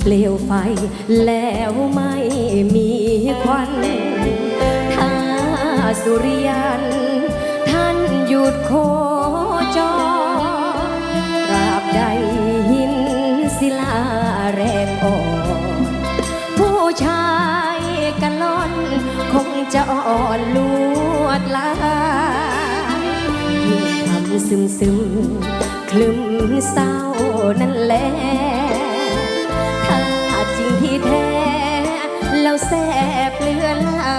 เปลวไฟ แล้วไม่มีควันถ้าสุริยัน ท่านหยุดโคจรตราบใดหินศิลาแรงอ่อน ผู้ชายกันล่อน คงจะอ่อนลวดลายยิ่งทำซึมซึมคลึมเศร้านั่นแหละ แท้ แล้วแสบเลือนลา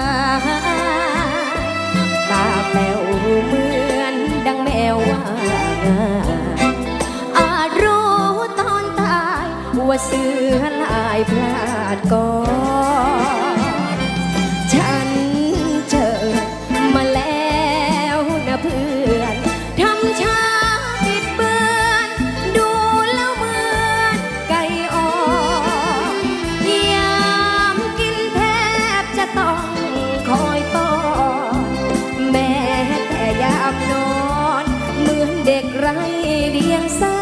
ตาแป๋วเหมือนดังแมวว่างาอาจรู้ตอนตาย ว่าเสือลายพลาดก่อน งสา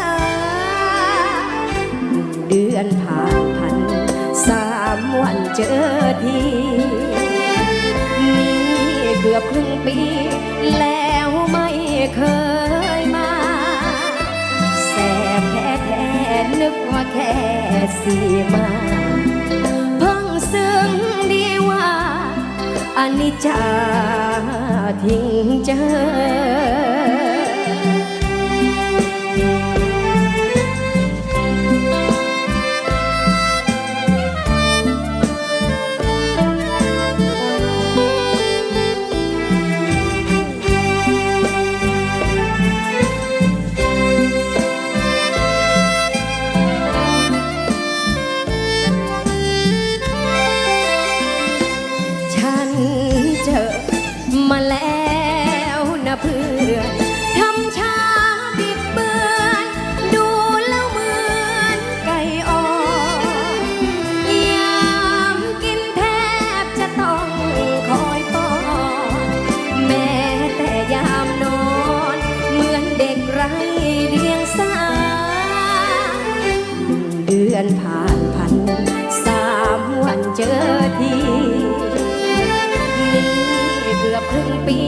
เดือนผ่านพันสามวันเจอทีนี่เกือบครึ่งปี แล้วไม่เคยมาแสบแท้แท้นึกว่าแค่สีมาเพิ่งซึ้งดีว่าอันิจจาทิ้งเจอ มาแล้วนะเพื่อนทำชาบิดเบือนดูแล้วเหมือนไก่อ่อนยามกินแทบจะต้องคอยป้อนแม้แต่ยามนอนเหมือนเด็กไร้เดียงสาหนึ่งเดือนผ่านพันสามวันเจอที ครึ่งปี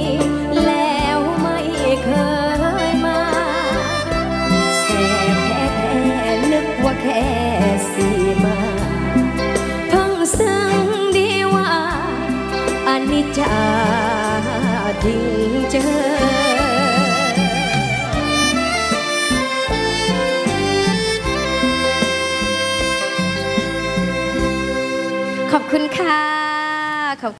แล้วไม่เคยมาแสบแท้แท้นึกว่าแค่สีมาเพิ่งซึ้งดีว่าอนิจจาทิ้งเจอ